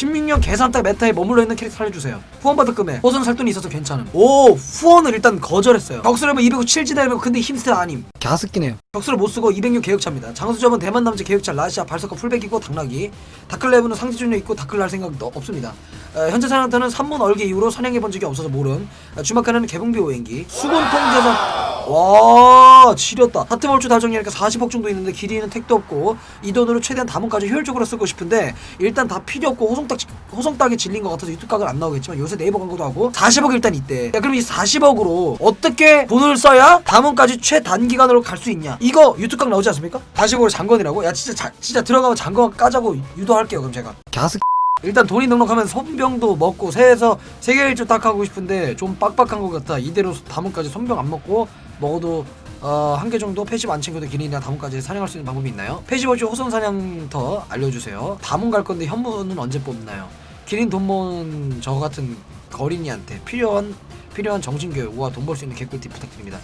16년 계산 딱 메타에 머물러 있는 캐릭터 살려주세요. 후원받을 금에 호선 살돈이 있어서 괜찮음. 오 후원을 일단 거절했어요. 격수레벨 297지대면 근데 힘스터 아님. 갸스끼네요. 격수를 못 쓰고 206 계획차입니다. 장수점은 대만 남자 계획차 라시아 발석과 풀백이고 당나귀. 다클레브는 상지존에 있고 다클 할 생각도 없습니다. 어, 현재 사냥터는 3문 얼개 이후로 사냥해본 적이 없어서 모름. 어, 주막하는 개봉비 오행기. 수곤통 대상. 와 지렸다. 하트멀추 달정이니까 40억 정도 있는데 길이는 택도 없고 이 돈으로 최대한 담원까지 효율적으로 쓰고 싶은데 일단 다 필요 없고 호송딱 호송딱에 질린 것 같아서 유튜브 각은 안 나오겠지만 요새 네이버 광고도 하고 40억 일단 있대. 야 그럼 이 40억으로 어떻게 돈을 써야 담원까지 최단기간으로 갈 수 있냐? 이거 유튜브 각 나오지 않습니까? 40억을 장건이라고? 야 진짜 자, 진짜 들어가면 장건 까자고 유도할게요 그럼 제가. 갸스 일단 돈이 넉넉하면 손병도 먹고 새에서 세계 일주 딱 하고 싶은데 좀 빡빡한 것 같다. 이대로 다문까지 손병 안 먹고 먹어도 어, 한 개 정도 패시브 안 챙겨도 기린이나 다문까지 사냥할 수 있는 방법이 있나요? 패시브 중 호선 사냥터 알려주세요. 다문 갈 건데 현무는 언제 뽑나요? 기린 돈 모은 저 같은 거린이한테 필요한 필요한 정신교육과 돈 벌 수 있는 개꿀팁 부탁드립니다.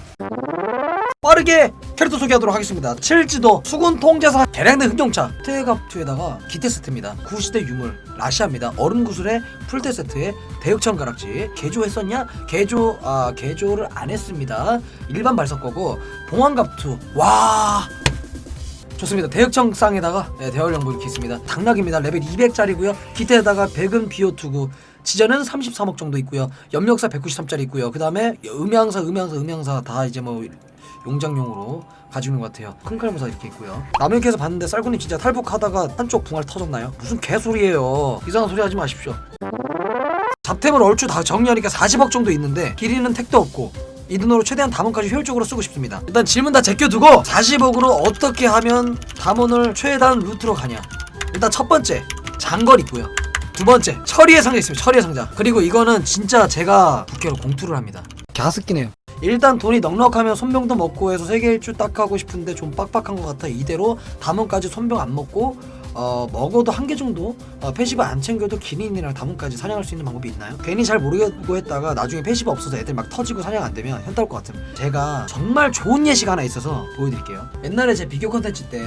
빠르게 캐릭터 소개하도록 하겠습니다. 칠지도 수군 통제사 개량된 흑룡차 테갑투에다가 기태 세트입니다. 구시대 유물 라시아입니다. 얼음 구슬에 풀테 세트에 대육천 가락지 개조했었냐? 개조 아 개조를 안 했습니다. 일반 발석 거고 봉황갑투 와 좋습니다. 대역청상에다가 네, 대화령 이렇게 있습니다. 당락입니다. 레벨 200짜리고요. 기태에다가 백은 비오투구 지전은 33억 정도 있고요. 염력사 193짜리 있고요. 그 다음에 음향사, 음향사, 음향사 다 이제 뭐 용장용으로 가지고 있는 것 같아요. 큰 칼무사 이렇게 있고요. 남현캐에서 봤는데 쌀군이 진짜 탈북하다가 한쪽 붕알 터졌나요? 무슨 개소리예요. 이상한 소리 하지 마십시오. 잡템을 얼추 다 정리하니까 40억 정도 있는데 길이는 택도 없고 이 돈으로 최대한 담원까지 효율적으로 쓰고 싶습니다. 일단 질문 다 제껴두고 40억으로 어떻게 하면 담원을 최단 루트로 가냐. 일단 첫 번째 장걸 있고요. 두 번째 처리의 상자 있습니다. 처리의 상자. 그리고 이거는 진짜 제가 국회로 공투를 합니다. 갸스끼네요. 일단 돈이 넉넉하면 손병도 먹고 해서 세계 일주 딱 하고 싶은데 좀 빡빡한 것 같아. 이대로 담원까지 손병 안 먹고 어 먹어도 한 개 정도 어, 패시브 안 챙겨도 기린이랑 다문까지 사냥할 수 있는 방법이 있나요? 괜히 잘 모르겠고 했다가 나중에 패시브 없어서 애들 막 터지고 사냥 안 되면 현타올 것 같음 제가 정말 좋은 예시가 하나 있어서 보여드릴게요 옛날에 제 비교 컨텐츠 때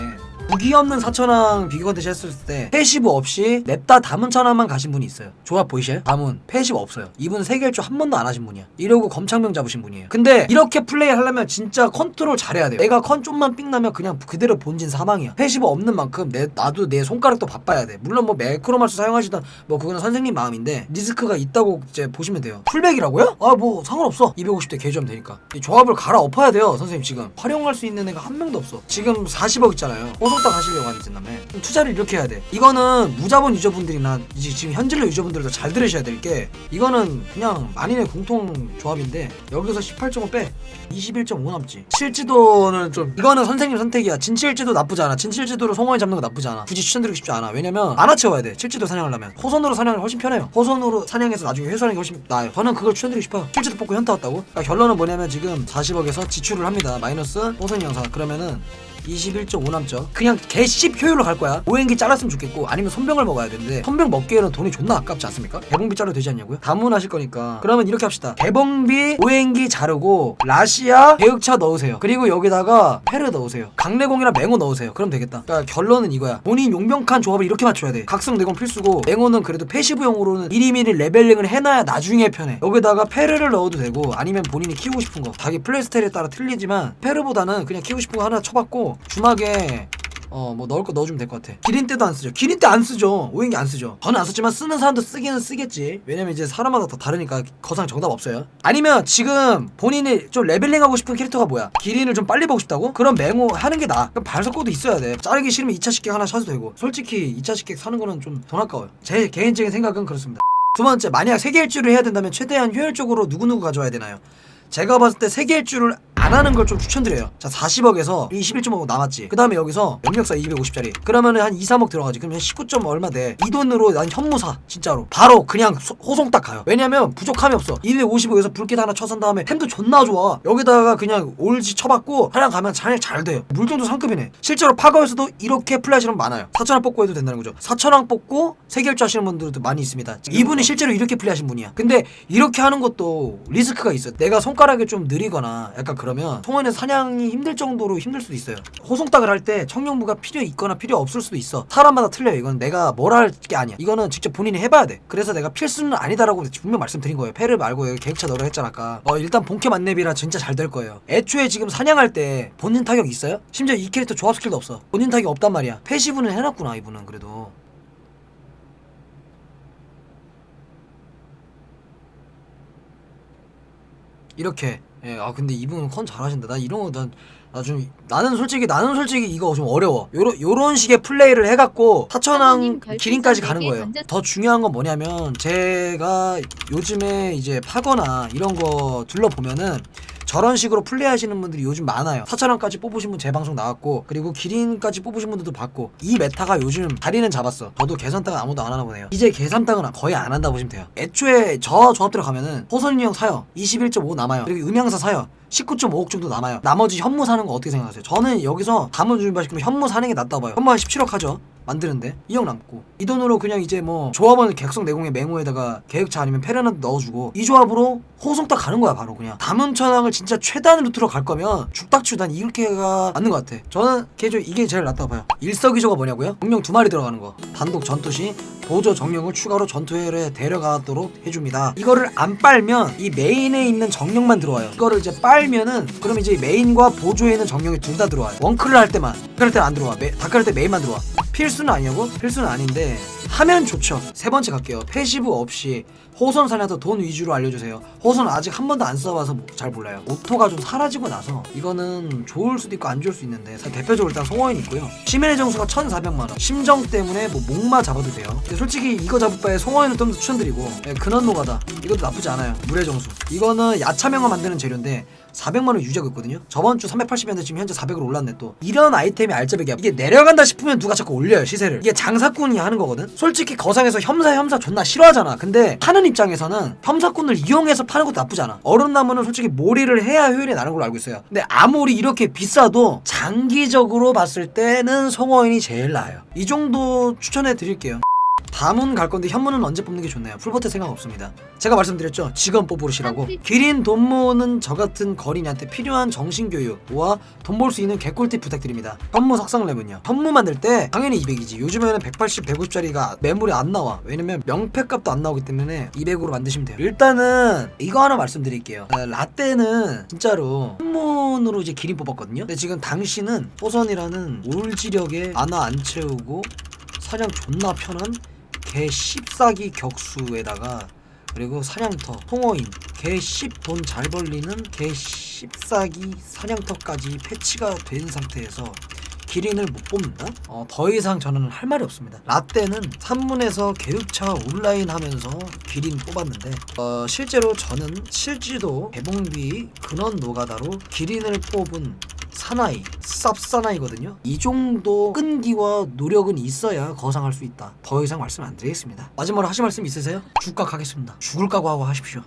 무기 없는 사천왕 비교 컨텐츠 했을 때 패시브 없이 냅다 다문 천왕만 가신 분이 있어요. 조합 보이실? 다문 패시브 없어요. 이분 세계일주 한 번도 안 하신 분이야. 이러고 검창명 잡으신 분이에요. 근데 이렇게 플레이 하려면 진짜 컨트롤 잘해야 돼요. 내가 컨 좀만 삥 나면 그냥 그대로 본진 사망이야. 패시브 없는 만큼 내 나도 내 손가락도 바빠야 돼. 물론 뭐 매크로마스 사용하시던 뭐 그거는 선생님 마음인데 리스크가 있다고 이제 보시면 돼요. 풀백이라고요? 아 뭐 상관없어. 250대 개조하면 되니까. 이 조합을 갈아엎어야 돼요 선생님 지금. 활용할 수 있는 애가 한 명도 없어. 지금 40억 있잖아요. 호 송딱 하시려고 다음에 투자를 이렇게 해야 돼 이거는 무자본 유저분들이나 이제 지금 현질러 유저분들도 잘 들으셔야 될 게 이거는 그냥 만인의 공통 조합인데 여기서 18.5 빼. 21.5 남지. 실지도는 좀 이거는 선생님 선택이야. 진칠지도 나쁘지 않아. 진칠지도로 송어에 잡는 거 나쁘지 않아. 굳이 추천드리고 싶지 않아. 왜냐면 만화 채워야 돼. 칠지도 사냥하려면 호선으로 사냥이 훨씬 편해요. 호선으로 사냥해서 나중에 회수하는 게 훨씬 나아요. 저는 그걸 추천드리고 싶어요. 칠지도 뽑고 현타 왔다고. 그러니까 결론은 뭐냐면 지금 40억에서 지출을 합니다. 마이너스 호선 영상. 그러면은 21.5 남죠. 그냥 개씹 효율로 갈 거야. 오행기 잘랐으면 좋겠고 아니면 손병을 먹어야 되는데 손병 먹기에는 돈이 존나 아깝지 않습니까? 개봉비 잘라도 되지 않냐고요? 다문하실 거니까 그러면 이렇게 합시다. 개봉비 오행기 자르고 라시아 대흑차 넣으세요. 그리고 여기다가 페르 넣으세요. 강내공이랑 맹호 넣으세요. 그럼 되겠다. 그러니까 결론은 이거야. 본인 용병칸 조합을 이렇게 맞춰야 돼. 각성 내공 필수고 맹호는 그래도 패시브용으로는 미리미리 레벨링을 해놔야 나중에 편해. 여기다가 페르를 넣어도 되고 아니면 본인이 키우고 싶은 거. 자기 플레이 스타일에 따라 틀리지만 페르보다는 그냥 키우고 싶은 거 하나 쳐봤 고 주막에 어 뭐 넣을 거 넣어주면 될 것 같아. 기린 때도 안 쓰죠. 기린 때 안 쓰죠. 오행기 안 쓰죠. 저는 안 썼지만 쓰는 사람도 쓰기는 쓰겠지. 왜냐면 이제 사람마다 다 다르니까 거상 정답 없어요. 아니면 지금 본인이 좀 레벨링 하고 싶은 캐릭터가 뭐야? 기린을 좀 빨리 보고 싶다고? 그럼 맹호 하는 게 나아. 그럼 발석고도 있어야 돼. 자르기 싫으면 2차 식객 하나 사도 되고. 솔직히 2차 식객 사는 거는 좀 돈 아까워요. 제 개인적인 생각은 그렇습니다. 두 번째, 만약 세계 일주를 해야 된다면 최대한 효율적으로 누구누구 가져와야 되나요? 제가 봤을 때 세계 일주를 안 하는 걸 좀 추천드려요. 자, 40억에서 21.5 남았지. 그 다음에 여기서 염력사 250짜리. 그러면은 한 2, 3억 들어가지. 그러면 19점 얼마 돼. 이 돈으로 난 현무사. 진짜로. 바로 그냥 소- 호송 딱 가요. 왜냐면 부족함이 없어. 255에서 불빛 하나 쳐선 다음에 템도 존나 좋아. 여기다가 그냥 올지 쳐받고 하량 가면 잘, 잘 돼요. 물정도 상급이네. 실제로 파거에서도 이렇게 플레이하시는 분 많아요. 4천왕 뽑고 해도 된다는 거죠. 4천왕 뽑고 세계일주 하시는 분들도 많이 있습니다. 이분이 실제로 이렇게 플레이하신 분이야. 근데 이렇게 하는 것도 리스크가 있어. 내가 손가락 손가락이 좀 느리거나 약간 그러면 송원에서 사냥이 힘들 정도로 힘들 수도 있어요. 호송닭을 할 때 청룡부가 필요 있거나 필요 없을 수도 있어. 사람마다 틀려요. 이건 내가 뭐라 할게 아니야. 이거는 직접 본인이 해봐야 돼. 그래서 내가 필수는 아니다라고 분명 말씀드린 거예요. 패를 말고 여기 계획차 넣으라 했잖아 아까. 어 일단 본캐 만렙이라 진짜 잘 될 거예요. 애초에 지금 사냥할 때 본인 타격 있어요? 심지어 이 캐릭터 조합 스킬도 없어. 본인 타격 없단 말이야. 패시브는 해놨구나 이분은 그래도. 이렇게 예, 아 근데 이분은 컨 잘하신다. 나 이런 거 난 나좀 나는 솔직히 나는 솔직히 이거 좀 어려워. 요런 요런 식의 플레이를 해갖고 별풍선 기린까지 가는 거예요. 더 중요한 건 뭐냐면 제가 요즘에 이제 파거나 이런 거 둘러보면은 저런 식으로 플레이하시는 분들이 요즘 많아요. 사차랑까지 뽑으신 분제 방송 나왔고 그리고 기린까지 뽑으신 분들도 봤고 이 메타가 요즘 자리는 잡았어. 저도 계산당은 아무도 안 하나 보네요. 이제 계산당은 거의 안 한다 보시면 돼요. 애초에 저 조합 들어가면은 호선이 형 사요. 21.5 남아요. 그리고 음향사 사요. 19.5억 정도 남아요. 나머지 현무 사는 거 어떻게 생각하세요? 저는 여기서 담은 준비하시면 현무 사는 게 낫다 봐요. 현무 한 17억 하죠. 만드는데? 2억 남고. 이 돈으로 그냥 이제 뭐 조합원 객성 내공의 맹호에다가 계획차 아니면 페르나 넣어주고 이 조합으로 호송 딱 가는 거야 바로 그냥. 담은 천왕을 진짜 최단 루트로 갈 거면 죽닥추단 이렇게가 맞는 것 같아. 저는 개인적으로 이게 제일 낫다고 봐요. 일석이조가 뭐냐고요? 정령 두 마리 들어가는 거. 단독 전투 시 보조 정령을 추가로 전투에 데려가도록 해줍니다. 이거를 안 빨면 이 메인에 있는 정령만 들어와요. 이거를 이제 빨면은 그럼 이제 메인과 보조에 있는 정령이 둘 다 들어와요. 원클을 할 때만. 다크할 때는 안 들어와. 메, 다크할 때 메인만 들어와 필수는 아니냐고? 필수는 아닌데 하면 좋죠. 세 번째 갈게요. 패시브 없이 호선 사냥도 돈 위주로 알려주세요. 호선 아직 한 번도 안 써봐서 잘 몰라요. 오토가 좀 사라지고 나서 이거는 좋을 수도 있고 안 좋을 수 있는데 대표적으로 일단 송어인 있고요. 시민의 정수가 1,400만 원. 심정 때문에 뭐 목마 잡아도 돼요. 솔직히 이거 잡을 바에 송어인을 좀 더 추천드리고 예, 근원 노가다 이것도 나쁘지 않아요. 물의 정수. 이거는 야차명화 만드는 재료인데 400만 원 유지하고 있거든요. 저번 주 380이었는데 지금 현재 400으로 올랐네 또. 이런 아이템이 알짜배기야. 이게 내려간다 싶으면 누가 자꾸 올려요 시세를. 이게 장사꾼이 하는 거거든. 솔직히 거상에서 혐사 혐사 존나 싫어하잖아. 근데 파는 입장에서는 혐사꾼을 이용해서 파는 것도 나쁘지 않아. 얼음나무는 솔직히 몰이를 해야 효율이 나는 걸로 알고 있어요. 근데 아무리 이렇게 비싸도 장기적으로 봤을 때는 송어인이 제일 나아요. 이 정도 추천해 드릴게요. 다문 갈 건데 현문은 언제 뽑는 게 좋나요? 풀버트 생각 없습니다. 제가 말씀드렸죠. 직원 뽑으시라고. 기린 돈 모으는 저 같은 거린이한테 필요한 정신교육과 돈벌 수 있는 개꿀팁 부탁드립니다. 현무 석상랩은요. 현무 만들 때 당연히 200이지. 요즘에는 180, 150짜리가 매물이 안 나와. 왜냐면 명패값도 안 나오기 때문에 200으로 만드시면 돼요. 일단은 이거 하나 말씀드릴게요. 어, 라떼는 진짜로 현문으로 이제 기린 뽑았거든요. 근데 지금 당신은 호선이라는 올지력에 아나 안 채우고 사냥 존나 편한 개 씹싸기 격수에다가 그리고 사냥터, 통어인, 개씹돈잘 벌리는 개 씹싸기 사냥터까지 패치가 된 상태에서 기린을 못 뽑는다? 어, 더 이상 저는 할 말이 없습니다. 라떼는 3문에서 계획차 온라인 하면서 기린 뽑았는데 어, 실제로 저는 실지도 개봉비 근원 노가다로 기린을 뽑은 사나이, 쌉사나이거든요. 이 정도 끈기와 노력은 있어야 거상할 수 있다. 더 이상 말씀 안 드리겠습니다. 마지막으로 하실 말씀 있으세요? 죽각 하겠습니다. 죽을 각오하고 하십시오.